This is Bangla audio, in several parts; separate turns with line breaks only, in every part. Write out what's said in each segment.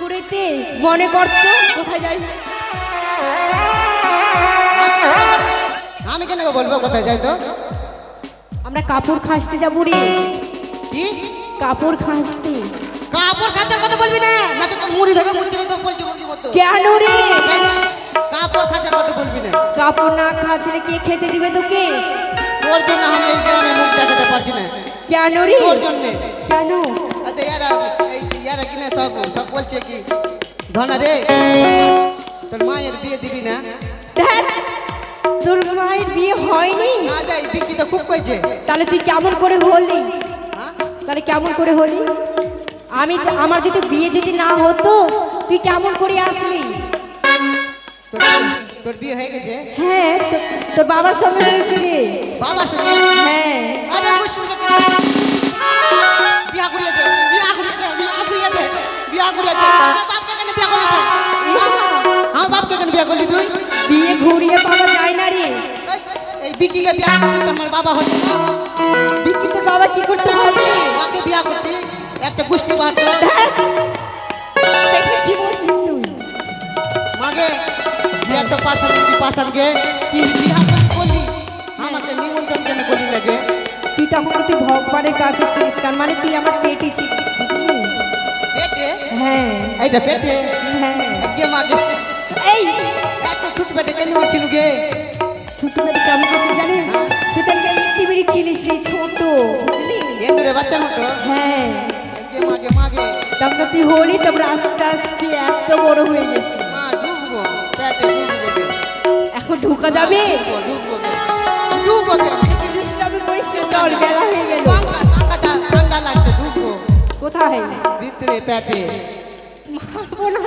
করেতে মনে করতো? কোথায় যাই?
আমি কেন বলব কোথায় যাই তো?
আমরা কাপড় খাসতে যাব রে।
কি?
কাপড় খাসতে
কাপড় খাঁচার কথা বলবি না? না তো মুড়ি ধরে মুচড়ে তো বলছি বলছি মতো।
কেন রে?
কাপড় খাঁচার কথা বলবি না।
কাপড় না খাচলে কে খেতে দিবে তোকে?
তোর জন্য আমি এই গ্রামে মুখ দেখাতে পারছি না।
কেন রে?
তোর জন্যে।
কেন?
আচ্ছা ইয়ারা এই ইয়ারা কিনে সব সব বলছে কি? ধনা রে তোর মায়ের বিয়ে দিবি না?
তোর মায়ের বিয়ে হয়নি।
না যাই বিক্রি তো খুব কইছে
তাহলে তুই কেমন করে হলি?
হ্যাঁ?
তাহলে কেমন করে হলি? আমি আমার যদি বিয়ে যদি না হতো তুই কেমন করে আসলি?
তোর বিয়ে হয়ে গেছে?
হ্যাঁ তোর বাবার সঙ্গে হয়েছে রে।
বাবা শুনে
হ্যাঁ। ঘুরিয়ে পাওয়া যায় না রে।
এই, বিকিকে বিয়া করলি তো আমার বাবা হচ্ছে না
বিকি তোর বাবা কি করতে হবে
ওকে বিয়া করতি একটা বাড়তো
দেখে কি বলছিস তুই?
মাগে বিয়া তো পাশান কি পাশান গে।
কি?
বিয়া করলি করলি আমাকে নিমন্ত্রণ কেন করলি লাগে
তুই তখন তো তুই ভগবানের কাছে ছিলিস তার মানে তুই আমার পেটে ছিলিস
পেটে?
হ্যাঁ।
এইটা পেটে?
হ্যাঁ।
গে মাগে
এই
এত ছোট পেটে কেন ছিল গে
ছোট বেটি কেমন করছিস জানিস? তুই তো একটি বেড়ি ছিলিস রে ছোট বুঝলি?
এন্দুরে বাচ্চা মতো?
হ্যাঁ।
মাগে মাগে
তখন তো তুই হলি তারপর আস্তে আস্তে এত বড় হয়ে গেছি। এখন ঢুকা যাবে? চল বেলা হয়ে গেল। কোথায়?
ভিতরে পেটে।
মারবো না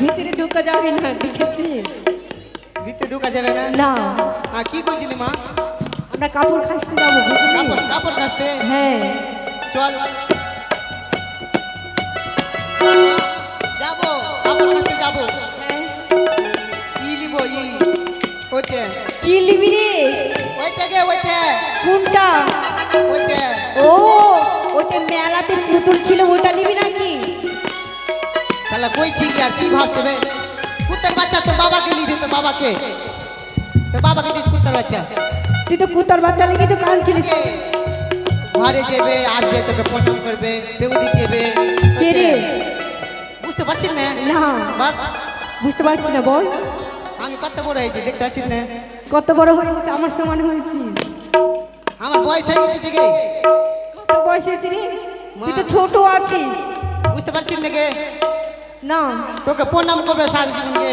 ভিতরে ঢুকা যাবে না ঠিক আছে?
ভিতরে ঢুকা যাবে না?
না।
আর কি করছিলি মা?
আমরা কাপড় খাসতে যাব বুঝলি?
কাপড় কাপড় কাচতে
হ্যাঁ।
চল। যাব কাপড় কাচতে যাব।
হ্যাঁ।
লিব ই? ওইটা।
কি লিবি রে?
ওইটা গে ওইটা।
কোনটা?
ওইটা।
ও ওটা মেলাতে পুতুল ছিল ওটা নিবি নাকি?
তাহলে কইছি কি আর কি ভাবছে বে কুত্তার বাচ্চা তোর বাবাকে দে তোর বাবাকে। তোর বাবাকে দিস কুত্তার বাচ্চা।
তুই তো কুতার বাচ্চা লেগে তো কাঁদছিলিস।
ঘরে যাবে আসবে তোকে প্রণাম করবে বেউদি দেবে
কে রে?
বুঝতে পারছিস না?
না।
বাপ
বুঝতে পারছি না বল।
আমি কত বড় হয়েছি দেখতে পাচ্ছিস না?
কত বড় হয়েছিস আমার সমান হয়েছিস।
আমার বয়স হয়ে গেছে যে
কত বয়স হয়েছে রে? তুই তো ছোট আছিস।
বুঝতে পারছিস না গে
না
তোকে প্রণাম করবে সারা জীবনকে।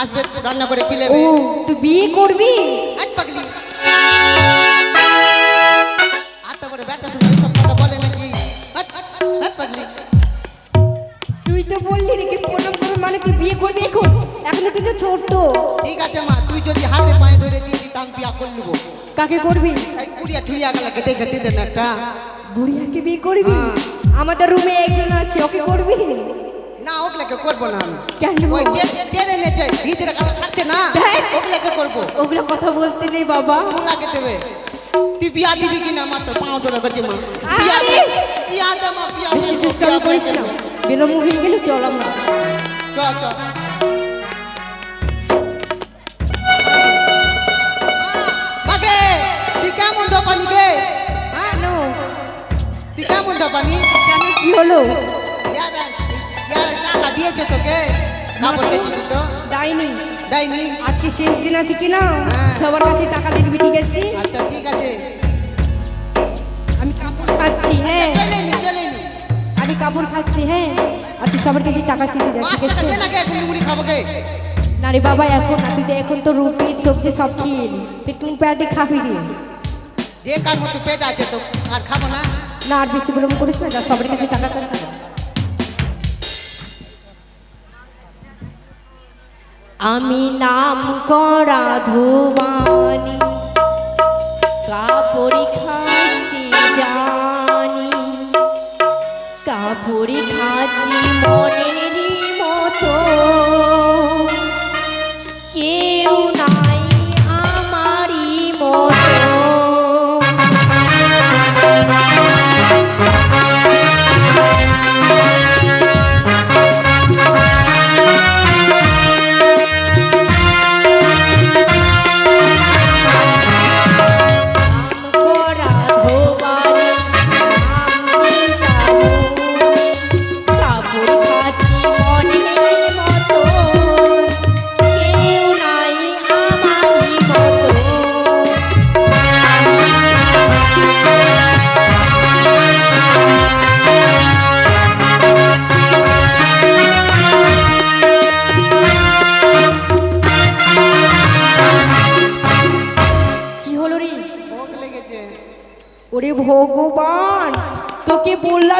আসবে রান্না করে
ও
খিলেবে
তুই বিয়ে করবি?
পাগলি। আর তারপরে ব্যাটার সঙ্গে সব কথা বলে নাকি? পাগলি।
তুই তো বললি প্রণাম করবি মানে তুই বিয়ে করবি এখন? এখন তো তুই তো ছোট
ঠিক আছে মা তুই যদি হাতে পায়ে ধরে দিয়ে দিতাম বিয়া করে নেব।
কাকে করবি?
এই কুড়িয়া ঠুইয়া গেলাকে দেখে দিতে না একটা।
বুড়িয়াকে বিয়ে করবি?
হ্যাঁ।
আমাদের রুমে একজন আছে ওকে করবি?
না ওগুলাকে করব না আমি?
কেন?
ওই টেনে নেছে ভিজরে কালা থাকছে না
দেখ।
ওগুলাকে করব?
ওগুলো কথা বলতে নেই বাবা।
ওগুলাকে দেবে? তুই বিয়া দিবি কিনা মা তোর পাও ধরে করছে মা। বিয়া দে! বিয়া দে মা বিয়া
বেশি দুষ্টামি করিস। না। বিলম্ব হয়ে গেলে চল আমরা।
চ চ। কেমন দোপানি গে? হ্যাঁ?
কেন
তুই কেমন দোপানি
কেন? কি হলো?
টাকা দিয়েছে তোকে কাপড় তো দেয়নি
আজকে শেষ দিন আছে কি না
হ্যাঁ।
সবার কাছে টাকা দিবি ঠিক আছে
আচ্ছা ঠিক আছে
আমি কাপড় খাচ্ছি হ্যাঁ আমি কাপড় খাচ্ছি হ্যাঁ আজকে সবার কাছে টাকা চেয়ে যা ঠিক আছে
না
রে বাবা এখন না তুই এখন তো রুটি সবজি সব খেয়ে তুই কোন প্যাটে খাবি রে
যে কার মতো পেট আছে তো আর খাব না
না আর বেশি বিলম্ব করিস না সবার কাছে টাকা টাকা আমি নাম করা ধোবানি কাপড়ি খাচ্ছি জানি। কাপড়ি খাচ্ছি মনেরই মতো।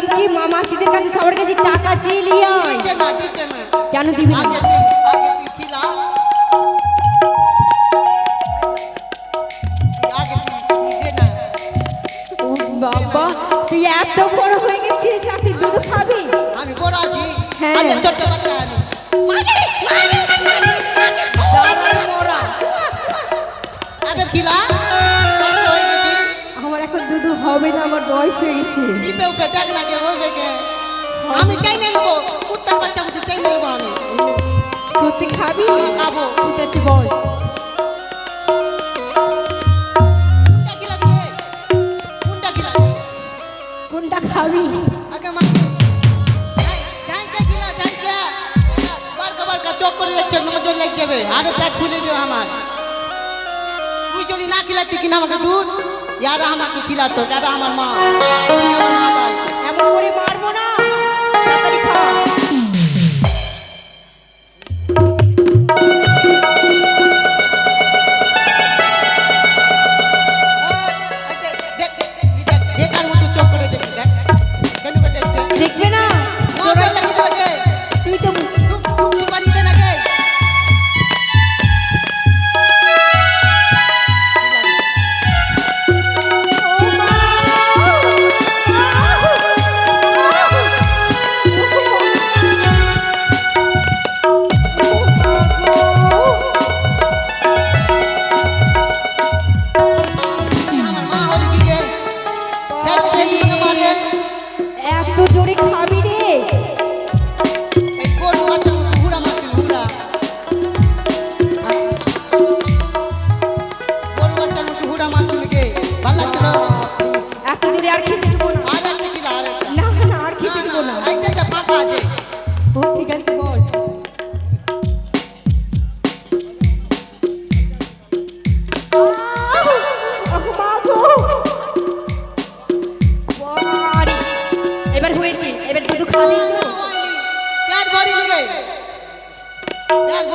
বললাম কি মামাসিদের কাছে সবার কাছে টাকা চেয়ে লিয়া কেন দিবি বাবা তুই এত বড় হয়ে গেছিস
আমি বড় আছি।
হ্যাঁ।
ছোট্ট বাচ্চা
না আমার বয়স হয়ে গেছে।
আমি হ্যাঁ। চাই নেব কুত্তার বাচ্চা মতো চাই নেব আমি।
সত্যি খাবি?
হ্যাঁ, খাব।
ঠিক আছে বস।
কোনটা
খাবি?
আগে মা আমার। তুই যদি না খিলাতি কিনা আমাকে দুধ? ইয়ারা আমাকে খিলাতো যারা আমার মা।
এমন করে মারবো না। করেছি এবার দুধু খাবি
প্যাট ভরিনি
রে প্যাট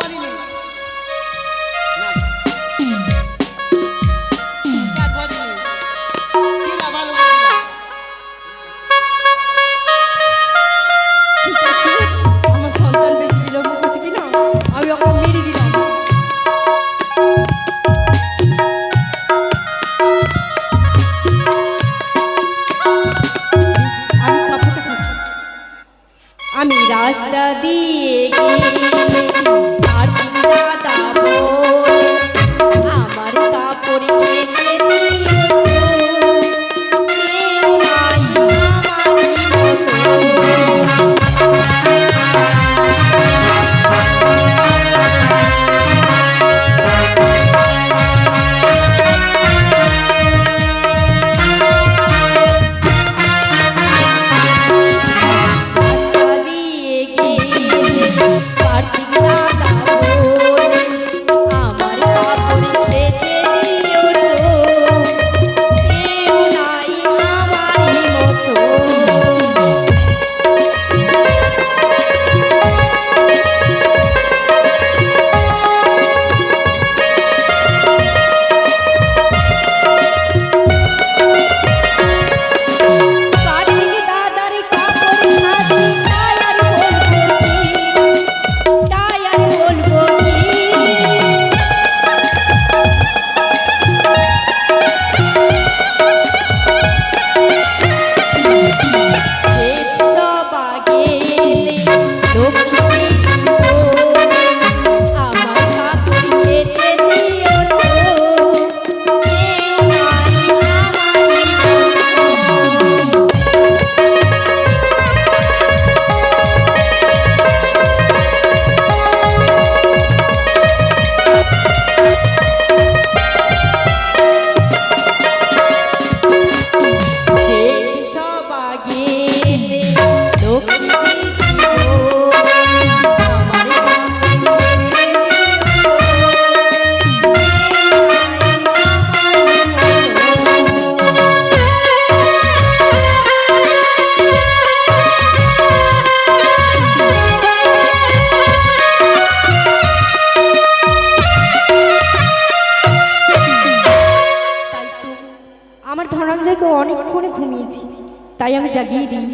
তাই আমি জাগিয়ে দিই।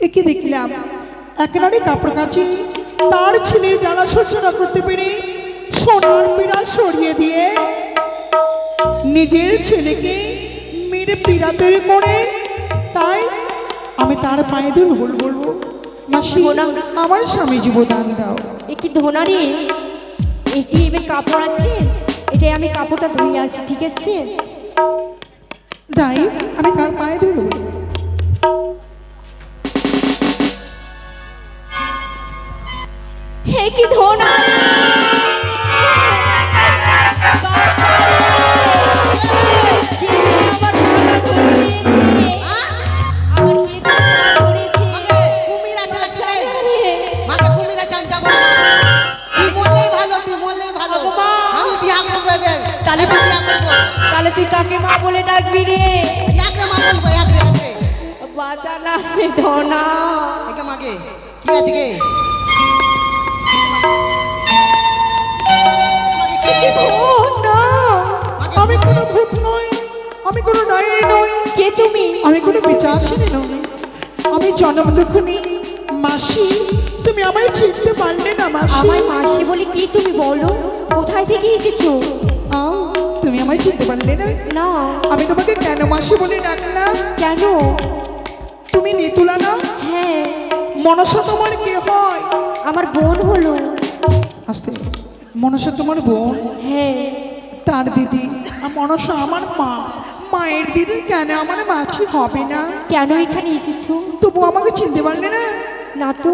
একে দেখলাম এক নারী কাপড় কাচি তার ছেলে জ্বালা সহ্য না করতে পেরে সোনার পীড়া সরিয়ে দিয়ে নিজের ছেলেকে মেরে পীড়া তৈরি করে তাই আমি তার পায়ে ধরে বল বলব। আমার স্বামী জীবদান দাও।
এ কি ধোনারি এটি এবার কাপড় আছে? এটাই আমি কাপড়টা ধুয়ে আছি ঠিক আছে?
তাই আমি তার পায়ে ধরব।
হে কি ধোনারি কি
আছে কে মাকে কি আছে?
ও না আমি কোনো ভূত নই আমি কোনো ডাইনি নই।
কে তুমি?
আমি কোনো বিচারসিনী নই আমি জন্ম দুঃখনি মাসি তুমি আমায় চিনতে পারলে না মাসি।
আমায় মাসি বলে কি তুমি বলো? কোথায় থেকে এসেছ?
আও, তুমি আমায় চিনতে পারলে না?
না।
আমি তোমাকে কেন মাসি বলে ডাকলাম?
কেন?
তুমি নিতুলা না?
হ্যাঁ।
মনসা তোমার কে হয়?
আমার বোন হলো।
আস্তে মনসা তোমার বোন?
হ্যাঁ।
তার দিদি মনসা আমার মা। মায়ের দিদি কেন আমার মাছি হবে না?
কেন এখানে এসেছ?
তবু আমাকে চিনতে পারলে না?
না তো।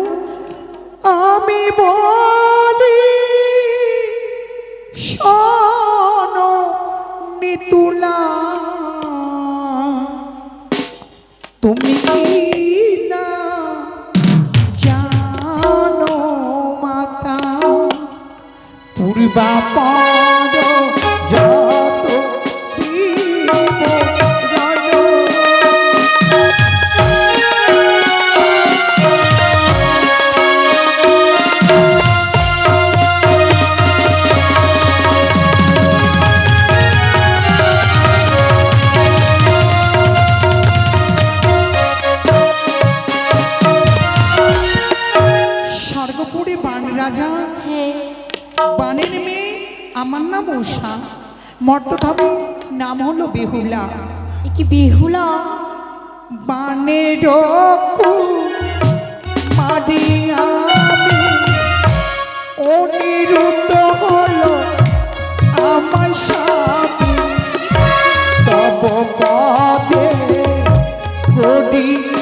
আমি বলি শোনো নিতুলা তুমি কি পূর্বা পাদ যত স্বর্গপুরে বান রাজা
হ্যাঁ
বানের মেয়ে আমার নাম উষা মর্তধামে নাম হলো বেহুলা।
এ কি বেহুলা?
বানের মারি আমি। অনিরুদ্ধ হলো আমার স্বামী। তব পদে করি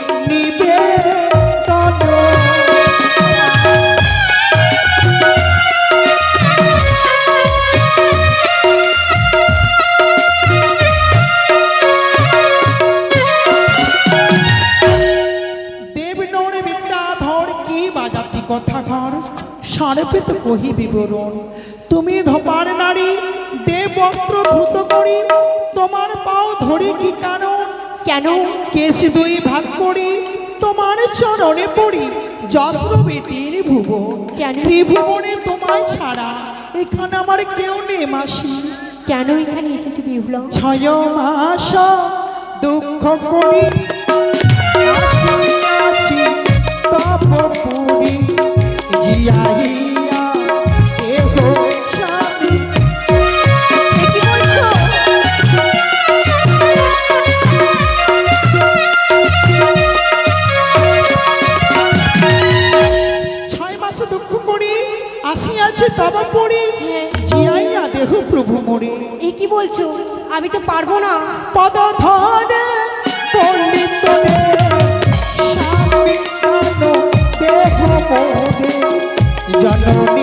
সারপে তো কহি বিবরণ তুমি ধপার নারী দেব বস্ত্র ধৃত করি তোমার পাও ধরি কি কারণ?
কেন?
কেশ দুই ভাগ করি তোমার চরণে পড়ি যশ্রবে তিন ভুবন।
কেন?
ত্রিভুবনে তোমার ছাড়া এখানে আমার কেউ নেই মাসি।
কেন এখানে এসেছি বেহুলা
ছয় মাস দুঃখ করি। আসিয়াছি তপপুরি
হ্যাঁ।
জিয়াইয়া দেহ প্রভু মরি
এ কি বলছো? আমি তো পারব না।
পদ ধরে পণ্ডিত জননী গো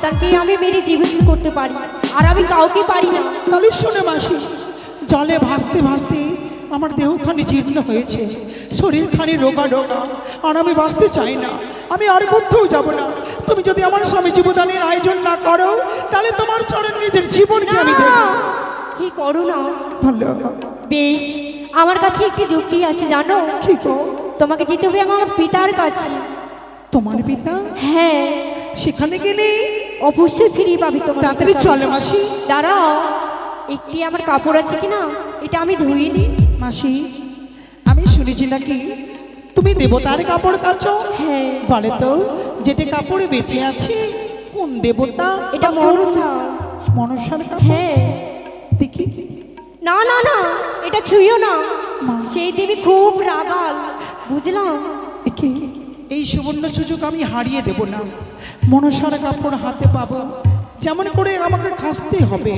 সন্তানকে আমি মেরে জীবিত করতে পারি আর আমি কাউকে পারি না।
তাহলে শুনে মাসি জলে ভাসতে ভাসতে আমার দেহখানি জীর্ণ হয়েছে শরীরখানি রোগা রোগা আর আমি বাঁচতে চাই না আমি আর কোথাও যাব না। তুমি যদি আমার স্বামী জীবদানের আয়োজন না করো তাহলে তোমার চরণ নিজের জীবনকে আমি দেব।
হি করো না
ভালো।
বেশ আমার কাছে একটি যুক্তি আছে জানো?
ঠিক
তোমাকে যেতে হবে আমার পিতার কাছে।
তোমার পিতা?
হ্যাঁ।
সেখানে গেলে
অবশ্যই ফিরিয়ে পাবি তোমার
তাড়াতাড়ি চলে মাসি।
দাঁড়াও একটি আমার কাপড় আছে কি না এটা আমি ধুয়ে নিই।
মাসি আমি শুনেছি নাকি তুমি দেবতার কাপড় কাচো?
হ্যাঁ।
বলে তো যেটা কাপড়ে বেঁচে আছে কোন দেবতা
এটা মনসা।
মনসার কাপড়?
হ্যাঁ।
দেখি।
না না না এটা ছুঁইও না। সেই দেবী খুব রাগাল বুঝলাম?
দেখি এই সুবর্ণ সুযোগ আমি হারিয়ে দেব না। মনসার কাপড় হাতে পাবো। যেমন করে আমাকে খাসতে হবে।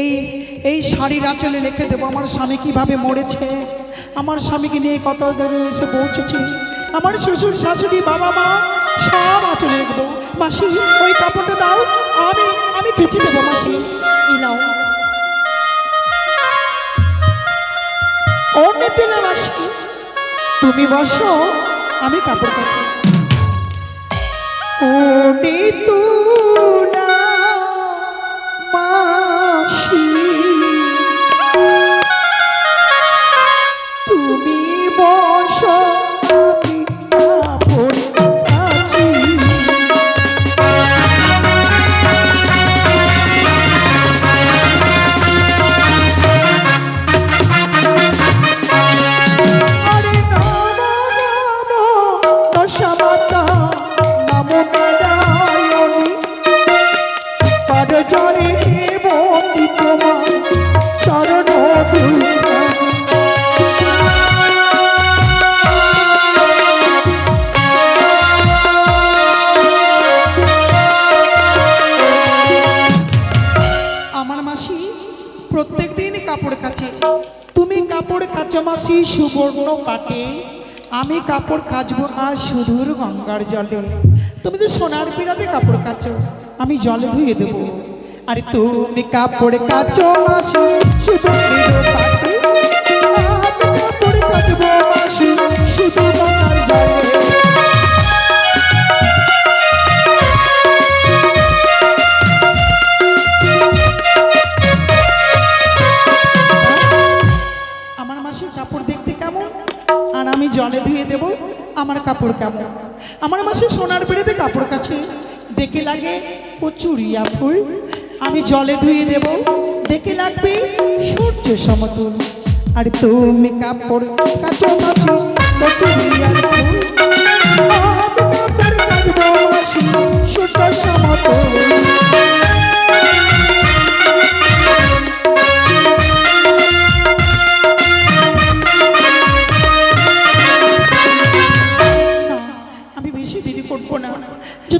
এই এই শাড়ির আঁচলে লিখে দেবো, আমার স্বামী কীভাবে মরেছে? আমার স্বামীকে নিয়ে কত দূরে এসে পৌঁছেছি? আমার শ্বশুর, শাশুড়ি, বাবা, মা সব আঁচলে লিখব। মাসি, ওই কাপড়টা দাও, আমি আমি খেচে দেবো, মাসি।
ইলাও
অন্য দিনে মাসি তুমি বসো। আমি কাপড় কাচি। ও নিতুলা সুবর্ণ পাটে আমি কাপড় কাচবো আজ সুদূর গঙ্গার জলে। তুমি তো সোনার পিড়াতে কাপড় কাচো, আমি জলে ধুয়ে দেবো। আরে তুমি কাপড় কাচো মাসি পাটে। কাপড় কাচবো আমার কাপড় কেমন? আমার মাসে সোনার বেড়েতে কাপড় কাছে। দেখে লাগে কচুরিয়া ফুল। আমি জলে ধুয়ে দেব। দেখে লাগবে সূর্য সমতুল। আর তুমি কাপড় কাচো মাসি, সূর্য সমতুল।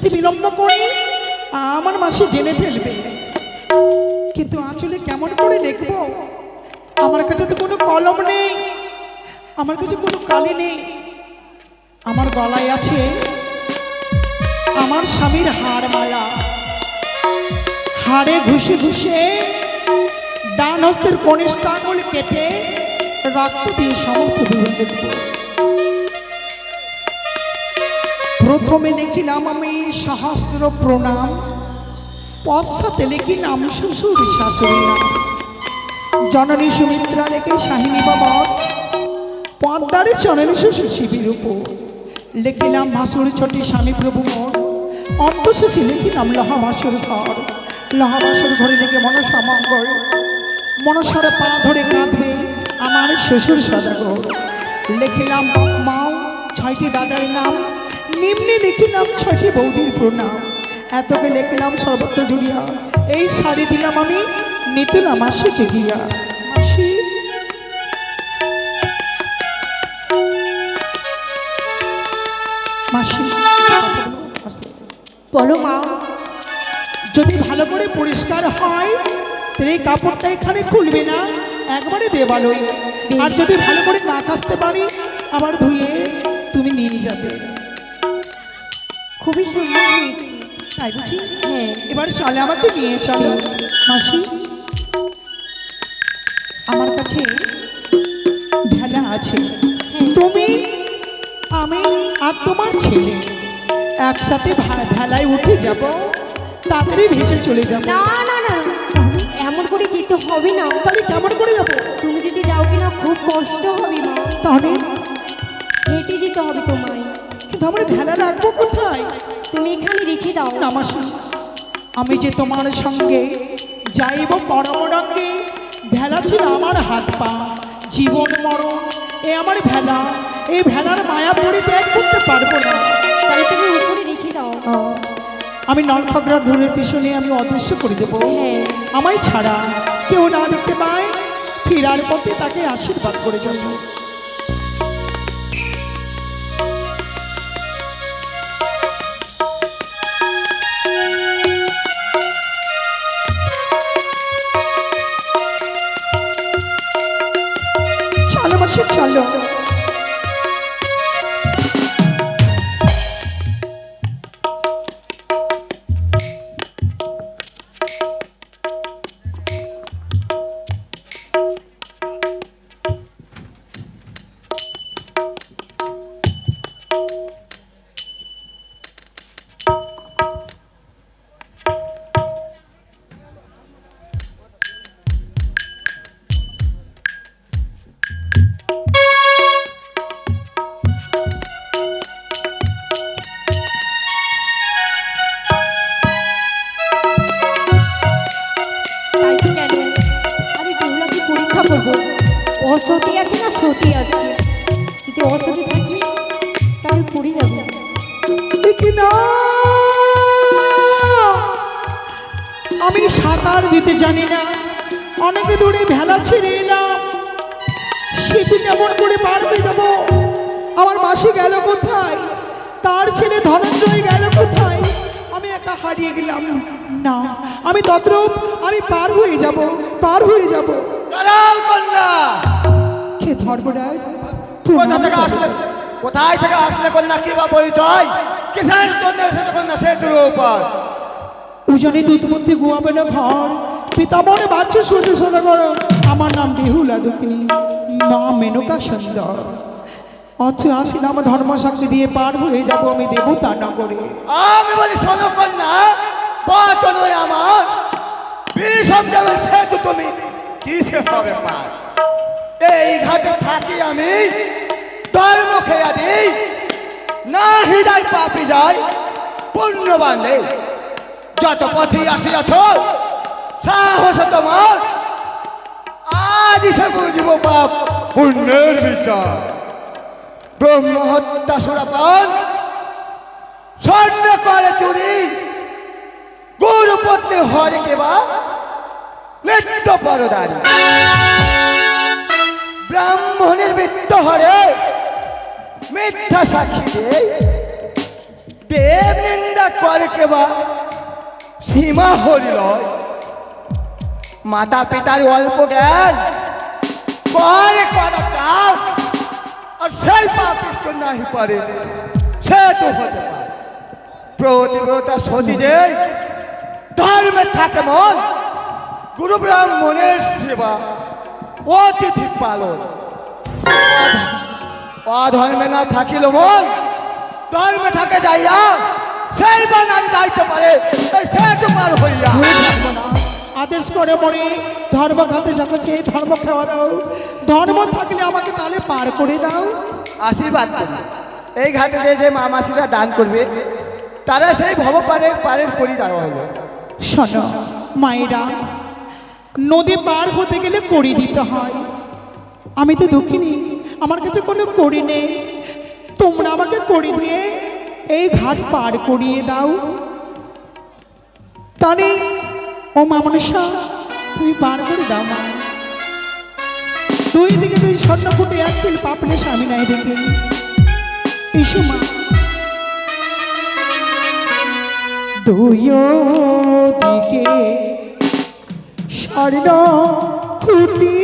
যদি বিলম্ব করি, আমার মাসি জেনে ফেলবে। কিন্তু আঁচলে কেমন করে লিখব? আমার কাছে তো কোনো কলম নেই। আমার কাছে কোনো কালি নেই। আমার গলায় আছে আমার স্বামীর হাড় মালা হাড়ে ঘুষে ঘুষে ডান হস্তের কনিষ্ঠ আঙুল কেটে রক্ত দিয়ে সমস্ত বিবরণ প্রথমে লিখিলাম আমি সহস্র প্রণাম, পশ্চাতে লিখিলাম শ্বশুর শাশুড়ি নাম। জননী সুমিত্রা রেখে সাহিনী বাবার পদ্মারে চরণী শ্বশুর শিবির উপর। লিখিলাম ভাসুর ছোটি স্বামী প্রভু মোর অন্তঃশেষে লিখিলাম লহাবাসুর ঘর। লহাবাসুর ঘরে লেগে মনসা মঙ্গল, মনসার পা ধরে কাঁদবে আমার শ্বশুর সদাগর। লিখিলাম মাও ছয়টি দাদার নাম নিম্নে লিখিলাম ছয়টি বৌদির প্রণাম। এতকে লিখিলাম সর্বত্র জুড়িয়া। এই শাড়ি দিলাম আমি, নিতুলা মাসিকে গিয়া মাসি।
বলো মা,
যদি ভালো করে পরিষ্কার হয়, তাহলে এই কাপড়টা এখানে খুলবে না, একবারে দেবালয় আর যদি ভালো করে না কাচতে পারি, আবার ধুয়ে তুমি নিয়ে যাবে।
খুবই সুন্দর হয়েছে।
তাই বুঝি?
হ্যাঁ।
এবার চলে আমাকে নিয়ে চলো। মাসি আমার কাছে ভেলা আছে। তুমি আমি আর তোমার ছেলে একসাথে ভেলায় উঠে যাব। তাড়াতাড়ি ভেসে চলে যাব।
না না না এমন করে যেতে হবে না।
তাহলে কেমন করে যাব?
তুমি যদি যাও কিনা খুব কষ্ট হবে মা।
তাহলে?
হেঁটে যেতে হবে তোমায়।
কিন্তু আমার ভেলা রাখব কোথায়?
তুমি এখানে রেখে দাও।
নামাসি আমি যে তোমার সঙ্গে যাইব পরমরঙ্গে ভেলা ছিল আমার হাত পা জীবন মরণ এ আমার ভেলা এই ভেলার মায়া পরিত্যাগ করতে পারব না।
তাই তুমি উপরে রেখে দাও।
আমি নলখগড়ার ধরের পিছনে আমি অদৃশ্য করে দেবো।
হ্যাঁ।
আমায় ছাড়া কেউ না দেখতে পায় ফেরার পথে তাকে আশীর্বাদ করে জন্য কে
কোথা থেকে আসলে কোথায় থেকে আসলে কন্যা কি বা পরিচয়? কিসের জন্য এসেছে কন্যা? সেতুর উপর
উজনে দুধমন্ত্রী গোয়াবেন ঘর। পিতামনে বাচ্চা শুনতে শোনা করো। আমার নাম বেহুলা দুঃখিনী। মা মেনকা সুন্দর। অথ আসিলাম ধর্মশক্তি দিয়ে পার হয়ে যাব আমি দেবতা নগরে।
আমি বলি শোনো কন্যা বচন ওই আমার। বিষম দেবের সেতু তুমি। কিসে হবে পার এই ঘাটে থাকি আমি। ধর্ম খেয়া দিই। না হৃদয় পাপি যায়। নেই যত পথে আসিয়াছ, সাহস তোমার। আজ সে বুঝব পাপ, পুণ্যের বিচার। ব্রহ্ম হত্যা সুরাপান স্বর্ণ করে চুরি। গুরু পত্নী হরে কেবা। নিত্য পরদারি। ব্রাহ্মণের মৃত্যু হরে মিথ্যা সাক্ষী দেব নিন্দা করে কেবা সীমা হরিল মাতা পিতার অল্প জ্ঞান পরে করা চাও আর সেই পাপিষ্ট নাহি পারে সে তো হতে পারে। প্রতিব্রতা সতী যে, ধর্মে থাকে মন, গুরু ব্রাহ্মণের সেবা। অতিথি পালন। অধ- অধর্মে না থাকিল মন ধর্মে থাকে যাইয়া সেই বা নারী যাইতে পারে সে তো পার হইয়া।
আদেশ করে মরে ধর্মঘাটে যাচ্ছে ধর্ম খাওয়া দাও। ধর্ম থাকলে আমাকে তাহলে পার করে দাও।
আশীর্বাদ করি। এই ঘাটে যে যে মা মাসিরা দান করবে তারা সেই ভব পারে পারের করি দেওয়া হলো
শোনো মায়েরা নদী পার হতে গেলে কড়ি দিতে হয়। আমি তো দুঃখিনী, আমার কাছে কোনো কড়ি নেই। তোমরা আমাকে কড়ি দিয়ে এই ঘাট পার করিয়ে দাও। তাহলে ও মা মনসা তুমি পার করে দাও মা। দুই দিকে দুই স্বর্ণ ফুটে তিল পাপলে স্বামী নাই দেখে। এসো মা। দুই দিকে স্বর্ণ খুঁটি।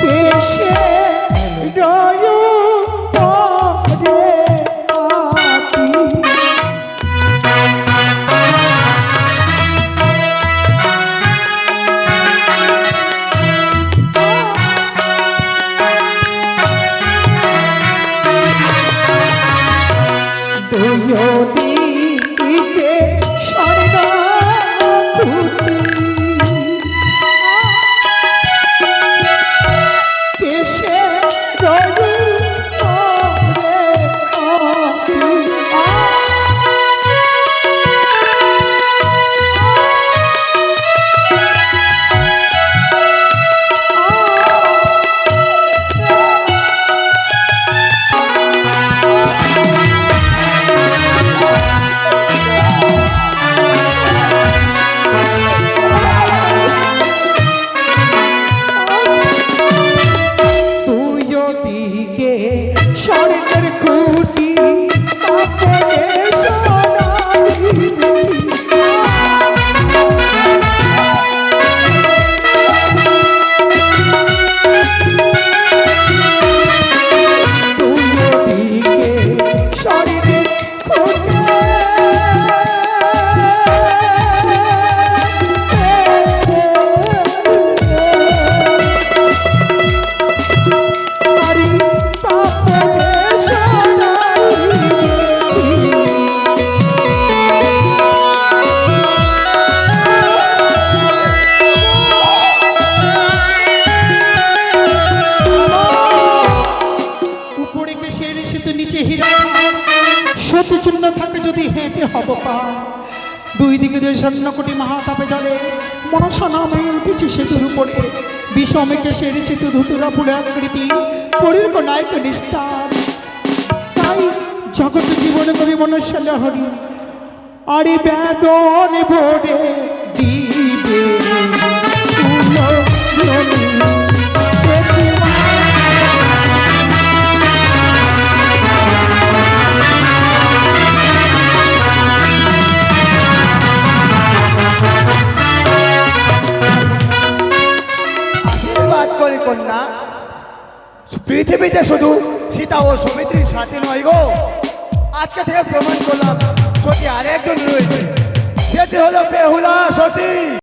পেশে নিচে হীরা। চিহ্ন থাকে যদি হেঁটে হব পা। দুই দিকে দেশ কোটি মহাতাপে জলে, মনসা নামে উঠেছি সেতুর উপরে। বিষমেকে সেরে সেতু ধুতুরা পুরে আকৃতি, পরির নায়ক নিস্তার। তাই জগৎ জীবনে কবি মনসাল হরি আরে বেদন ভরে দিবে।
করি কন্যা। পৃথিবীতে শুধু সীতা ও সমিত্রীর সাথে নয় গো। আজকে থেকে প্রমাণ করলাম সতী আরেকজন রয়েছে। সেটি হলো বেহুলা সতী।